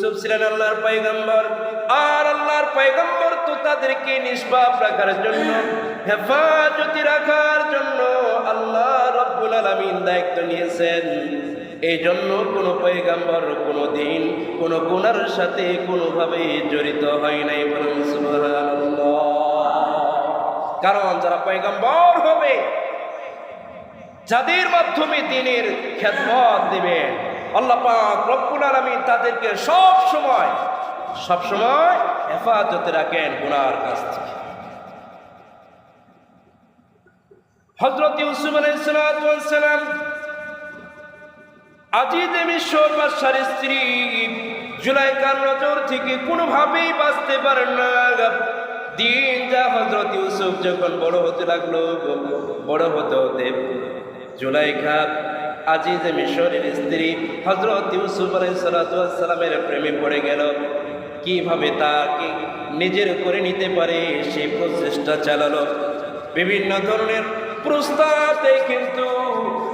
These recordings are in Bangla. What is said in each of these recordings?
ইউসুফ ছিলেন আল্লাহর পয়গম্বর আর আল্লাহর পয়গম্বর তো তাদেরকে নিষ্পাপ রাখার জন্য, হেফাজতি রাখার জন্য আল্লাহ রব্বুল আলামিন দায়িত্ব নিয়েছেন এই জন্য কোনো পয়গাম্বর, কোনো দিন, কোনো গুণার সাথে কোনোভাবে জড়িত হয় নাই বলুন। কারণ যারা পয়গাম্বর হবে, যাদের মাধ্যমে দিনের খেদমত দিবেন আল্লাহ পাক রব্বুল আলামিন তাদেরকে সব সময় সব সময় হেফাজতে রাখেন গুনার কাছ থেকে। হজরত ইউসুফ আলাইহিস সালাম আজিদ মিশ্র বাদশার স্ত্রী জুলাইকার নজর থেকে কোনোভাবেই বাঁচতে পারেন না। দিন যা হজরত ইউসুফ যখন বড় হতে লাগল, বড় হতে হতে জুলাইখা আজিজ মিশরের স্ত্রী হজরত ইউসুফ আলাইসালামের প্রেমে পড়ে গেল। কীভাবে তাকে নিজের করে নিতে পারে সেই প্রচেষ্টা চালালো। বিভিন্ন ধরনের প্রস্তাবে কিন্তু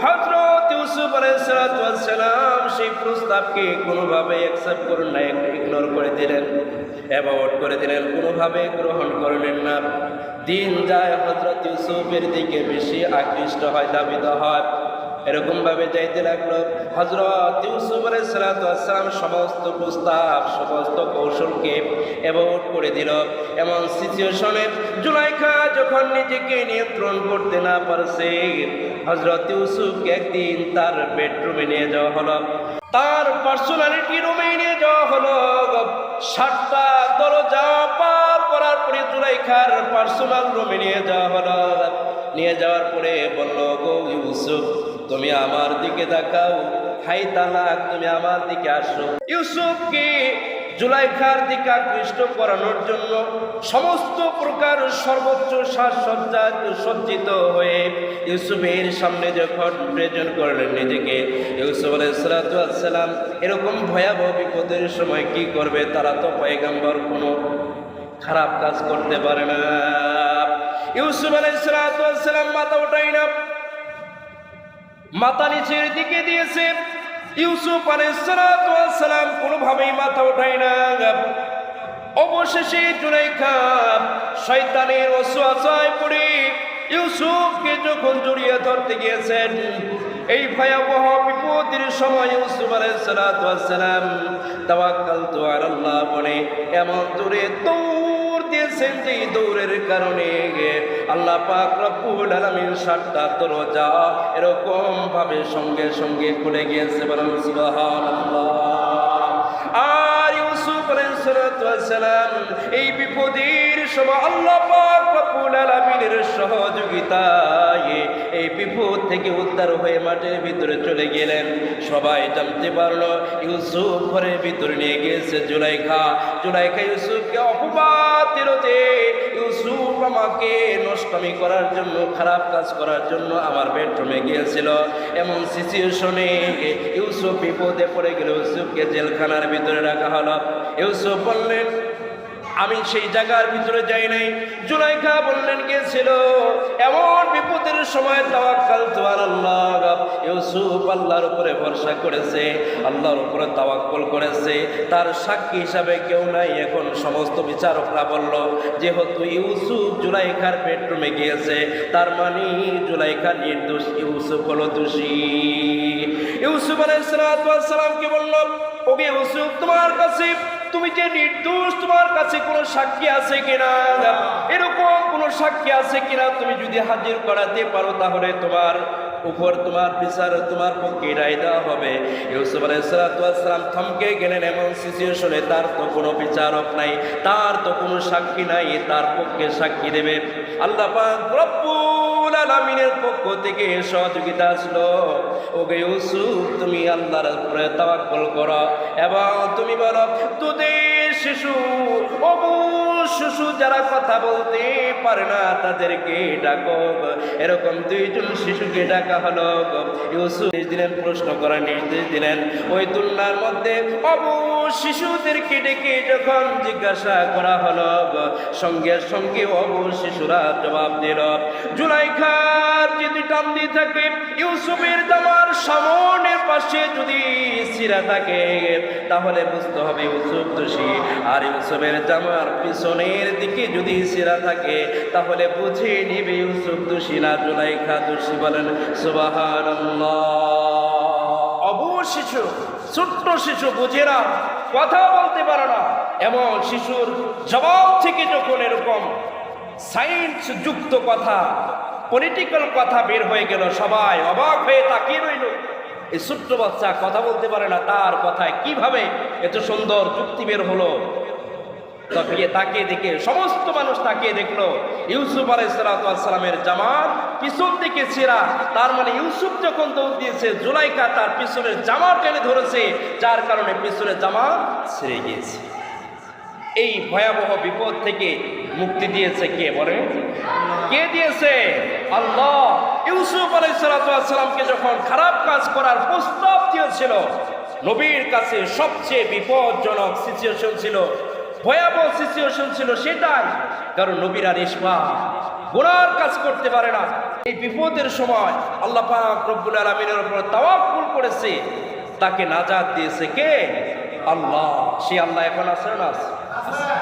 হজরত ইউসুফ আলাইসালাম সেই প্রস্তাবকে কোনোভাবে অ্যাকসেপ্ট করুন না ইগনোর করে দিলেন অ্যাভয়েড করে দিলেন, কোনোভাবে গ্রহণ করলেন না। দিন যায় হজরত ইউসুফের দিকে বেশি আকৃষ্ট হয়, দাবিত হয়। এরকম ভাবে যাইতে লাগল। হজরত ইউসুফ আলাইসালাম সমস্ত প্রস্তাব, সমস্ত কৌশলকে অ্যাভয়েড করে দিল। এমন সিচুয়েশনে জুলাইখা যখন নিজেকে নিয়ন্ত্রণ করতে না পারছে হজরত ইউসুফকে একদিন তার বেডরুমে নিয়ে যাওয়া হলো। তার পার্সোনালিটি রুমে নিয়ে যাওয়া হলো। সাতটা দরজা পার করার পরে জুলাইখার পার্সোনাল রুমে নিয়ে যাওয়া হলো। নিয়ে যাওয়ার পরে বলল, গো ইউসুফ তুমি আমার দিকে তাকাও। হাই তালাক, তুমি আমার দিকে আসো। ইউসুফকে জুলাইখার দিকে আকৃষ্ট করানোর জন্য সমস্ত প্রকার সর্বোচ্চ সাজসজ্জা সজ্জিত হয়ে ইউসুফের সামনে যখন প্রেজেন্ট করলেন নিজেকে, ইউসুফ আলাইসালাম এরকম ভয়াবহ বিপদের সময় কি করবে? তারা তো পয়গাম্বর, কোনো খারাপ কাজ করতে পারে না। ইউসুফ আলাইসালাম মাথা ওঠাই না মাথা নিচের দিকে দিয়েছে। ইউসুফ আলাইসালাম কোনোভাবেই মাথা ওঠায় না। অবশেষে জুলাইখা শয়তানের অসুয়াশায় পড়ে ইউসুফকে যখন জড়িয়ে ধরতে গিয়েছেন, এই ভয়াবহ বিপদের সময় ইউসুফ আলাইসালাম তো আল্লাহ বলে, এমন দূরে দৌড় দিয়েছেন যে দৌড়ের কারণে আল্লাহ পাক রব্বুল আলামিন সাতটা দরজা এরকম ভাবে সঙ্গে সঙ্গে খুলে গিয়েছে বলেন সুবহানাল্লাহ। আলাইহিসসালাম এই বিপদের সময় আল্লাহ সহযোগিতায় এই বিপদ থেকে উদ্ধার হয়ে মাঠের ভিতরে চলে গেলেন। সবাই জানতে পারল, ইউসুফ ভিতরে নিয়ে জুলাইখা। জুলাইখা ইউসুফকে অপবাদ ইউসুফ আমাকে নষ্টমি করার জন্য, খারাপ কাজ করার জন্য আমার বেডরুমে গিয়েছিল। এমন সিচুয়েশনে ইউসুফ বিপদে পড়ে গেল। ইউসুফকে জেলখানার ভিতরে রাখা হলো। ইউসুফ বললেন, আমি সেই জায়গার ভিতরে যাই নাই। জুলাইখা বললেন, গিয়েছিল। এমন বিপদের সময় তাওয়াক্কাল তোমার আল্লাহ ইউসুফ আল্লাহর উপরে ভরসা করেছে, আল্লাহর উপরে তাওয়াক্কল করেছে। তার সাক্ষী হিসাবে কেউ নাই। এখন সমস্ত বিচারকরা বলল, যেহেতু ইউসুফ জুলাইখার বেডরুমে গিয়েছে, তার মানে জুলাইখা নির্দোষ, ইউসুফ হলো দোষী। ইউসুফ আলাইসালামকে বলল ওকে ইউসুফ, তোমার কাছে তুমি যে নির্দোষ, তোমার কাছে কোনো সাক্ষী আছে কিনা? এরকম কোনো সাক্ষী আছে কিনা তুমি যদি হাজির করাতে পারো তাহলে তোমার উপর তোমার বিচার তোমার পক্ষে রায় দেওয়া হবে। ইউসুফ আলাইসালাম থমকে গেলেন এমন সিচুয়েশনে তার তো কোনো বিচারক নাই, তার তো কোনো সাক্ষী নাই, তার পক্ষে সাক্ষী দেবে। আল্লাহ রব্বুল আলামিনের পক্ষ থেকে সহযোগিতা আসলো। ওকে ইউসুফ, তুমি আল্লাহর তাওয়াক্কুল করো এবং তুমি বলো, তোদের শিশু অবু শিশু যারা কথা বলতে পারে না, তাদেরকে ডাকো এরকম দুইজন শিশুকে ডাকা হলো ইউসুফ দিলেন, প্রশ্ন করার নির্দেশ দিলেন। ওই তুলনার মধ্যে অবু শিশুদেরকে ডেকে যখন জিজ্ঞাসা করা হলো সঙ্গে সঙ্গে অবু শিশুরা জবাব দিল, জুলাইখার যদি টান দিয়ে থাকে, ইউসুফের সামনের পাশে যদি সিরা থাকে, তাহলে বুঝতে হবে ইউসুফ দোষী। আর ইউসুফের জামার পিছনের দিকে যদি সিরা থাকে, তাহলে বুঝে নিবে ইউসুফ দোষী না জুলাইখা দোষী বলেন সুবাহান অবু শিশু, ছোট্ট শিশু, বুঝে না, কথা বলতে পারে না। এমন শিশুর জবাব থেকে যখন এরকম সায়েন্স যুক্ত কথা পলিটিক্যাল কথা বের হয়ে গেল, সবাই অবাক হয়ে তাকিয়ে রইল। এই ছোট্ট বাচ্চা কথা বলতে পারে না তার কথায় কীভাবে এত সুন্দর যুক্তি বের হলো? তাকিয়ে দেখে সমস্ত মানুষ তাকে দেখল, ইউসুফ আলাইসালামের জামাত পিছন দিকে ছেঁড়া, তার মানে ইউসুফ যখন দৌড় দিয়েছে, জুলাইকা তার পিছনের জামা টেনে ধরেছে, যার কারণে পিছনের জামা ছেড়ে গিয়েছে। এই ভয়াবহ বিপদ থেকে মুক্তি দিয়েছে কে বলে? কে দিয়েছে? আল্লাহ। ইউসুফ আলাইসালামকে যখন খারাপ কাজ করার প্রস্তাব দিয়েছিল, নবীর কাছে সবচেয়ে বিপজ্জনক সিচুয়েশন ছিল, ভয়াবহ সিচুয়েশন ছিল সেটাই, কারণ নবীর নবীরা রেশমা গোনার কাজ করতে পারে না। এই বিপদের সময় আল্লাহ রব্বুল আলমিনের উপর তাওয়াক্কুল করেছে, তাকে নাজাত দিয়েছে কে? আল্লাহ। সে আল্লাহ এখন আছে না? Yes.